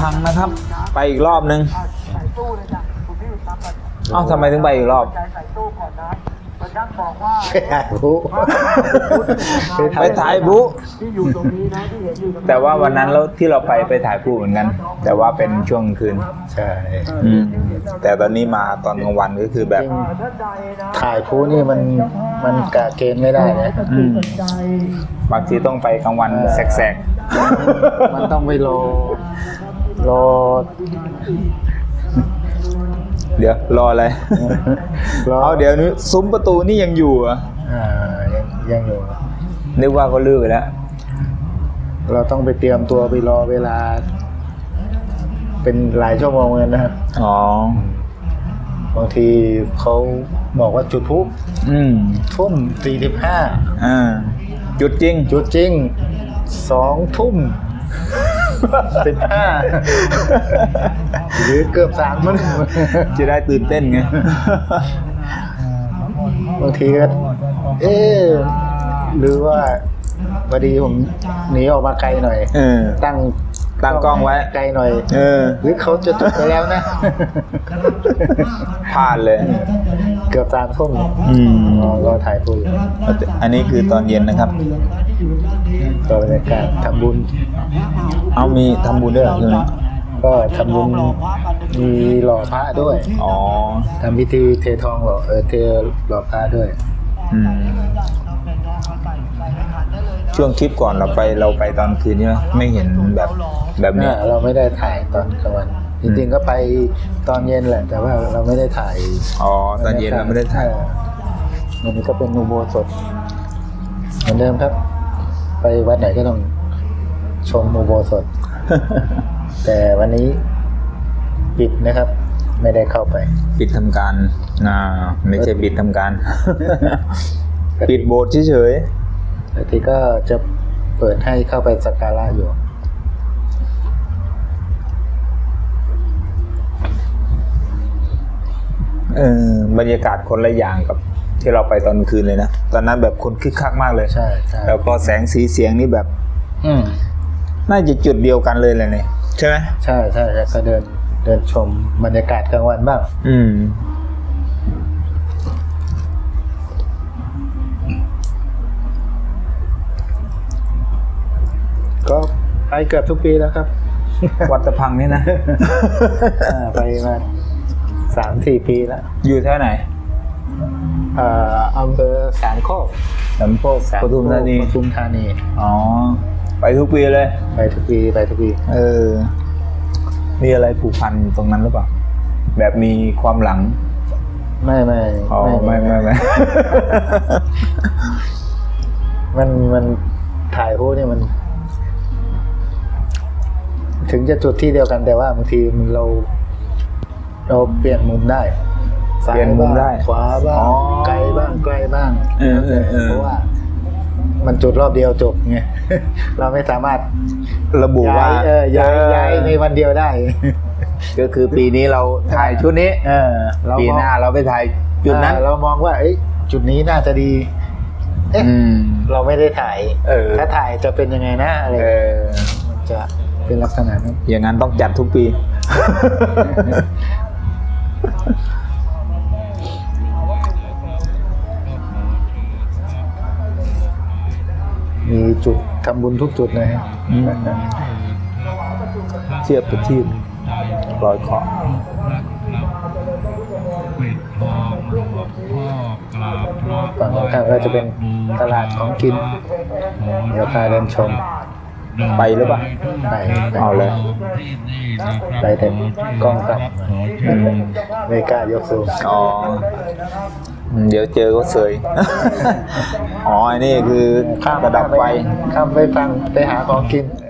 ตะพังนะครับ ไปอีกรอบนึงใส่ตู้เลยจ้ะคุณพี่ทำแบบเอ้าทำไมถึงไปอีกรอบใจใส่ตู้ก่อนนะมันนั่งบอกว่ารู้ไปถ่ายบุที่อยู่ตรงนี้นะที่เห็นอยู่ตรงนี้แต่ว่าวันนั้นเราที่เราไปไปถ่ายผู้เหมือนกัน แต่ว่าเป็นช่วงคืนใช่อืมแต่ตอนนี้มาตอนกลางวันก็คือแบบถ้าใจนะถ่ายผู้นี่มันมันกะเกณฑ์ไม่ได้นะอืมใจบางทีต้องไปกลางวันแสกมันต้องไปรอ รอๆเดี๋ยวรออะไร รอ เอาเดี๋ยวนี้ซุ้มประตูนี่ยังอยู่เหรอะอ่ายังยังอยู่ นึกว่าเขาลื้อไปแล้ว เราต้องไปเตรียมตัวไปรอเวลา เป็นหลายชั่วโมงเลยนะครับอ๋อ บางทีเขาบอกว่าจุดพลุอืม ทุ่มสี่สิบห้าอ่า จุดจริง จุดจริงสองทุ่ม สิบห้าหรือเกือบสามทุ่มจะได้ตื่นเต้นไงบางทีก็เอ๊ะหรือว่าพอดีผมหนีออกมาไกลหน่อยเออตั้ง ตั้งกล้องไว้ ไกลหน่อย เออ หรือเขาจะจบไปแล้วนะพลาดเลย เกือบสามทุ่มอืมอ๋อก็ถ่ายพูดอันนี้คือตอนเย็นนะครับต่อบรรยากาศทำบุญ เอามีทำบุญด้วยเหรอใช่ไหมก็ทำบุญมีหล่อพระด้วย อ๋อทำพิธีเททองหล่อเออเทหล่อพระด้วย อืม ช่วงคลิปก่อนเราไปเราไปตอนคืนใช่ไหมไม่เห็นแบบแบบนี้เนี่ยเราไม่ได้ถ่ายตอนกลางวัน จริงๆก็ไปตอนเย็นแหละ แต่ว่าเราไม่ได้ถ่าย อ๋อ ตอนเย็นเราไม่ได้ถ่ายเออวันนี้ก็เป็นอุโบสถเหมือนเดิมครับ ไปวัดไหนก็ต้องชมอุโบสถ แต่วันนี้ปิดนะครับ ไม่ได้เข้าไป ปิดทำการอ่าไม่ใช่ปิดทำการ ปิดโบสถ์เฉย แต่ที่ก็จะเปิดให้เข้าไปสักการะอยู่ๆเออบรรยากาศคนละอย่างกับที่เราไปตอนคืนเลยนะ ตอนนั้นแบบคนคึกคักมากเลย ใช่ใช่แล้วก็แสงสีเสียงนี่แบบ อืมน่าจะจุดเดียวกันเลยเลยเนี่ยใช่ไหมใช่ใช่ใช่ก็เดินเดินชมบรรยากาศกลางวันบ้าง อืม ก็ไปเกือบทุกปีแล้วครับ วัดตะพังนี่นะอ่าไปมาสามสี่ปีแล้วอยู่แถวไหนเอ่ออำเภอสามโคกสำโพกสามปทุมธานีปทุมธานี อ๋อ ไปทุกปีเลย ไปทุกปีไปทุกปี เออ มีอะไรผูกพันตรงนั้นหรือเปล่า แบบมีความหลัง ไม่ไม่อ๋อไม่ไม่ไม่มันมันถ่ายรูปเนี่ยมัน ถึงจะจุดที่เดียวกันแต่ว่าบางทีมันเรา เราเปลี่ยนมุมได้ซ้าเปลี่ยนมุมได้บ้างขวาบ้างอ๋อไกลบ้างใกล้บ้างเออเออเออเพราะว่า มันจุดรอบเดียวจบไง เราไม่สามารถระบุย้าว่ายเออย้ายย้ายในวันเดียวได้ ก็คือปีนี้เราถ่ายชุดนี้ เออเราปีมองหน้าเราไปถ่ายจุดนั้นอ่าเรามองว่าเอ้ยจุดนี้น่าจะดี เอ๊ะ อืม เราไม่ได้ถ่าย เออ ถ้าถ่ายจะเป็นยังไงนะอะไรเออ มันจะ เป็นลักษณะนั้นอย่างนั้นต้องจัดทุกปี มีจุดทำบุญทุกจุดเลยฮะอืม เทียบประทีปลอยเคราะห์ฝั่งตรงข้ามก็จะเป็นตลาดของกิน เดี๋ยวพาเดินชม ไปหรือเปล่าไปไปเอาเลยไปแต่กล้องกลับอืมไม่กล้ายกสูงอ๋ออืมเดี๋ยวเจอก็เสย อ๋ออันนี้คือข้ามระดับไฟข้ามไปฟังไปหาของกินเอ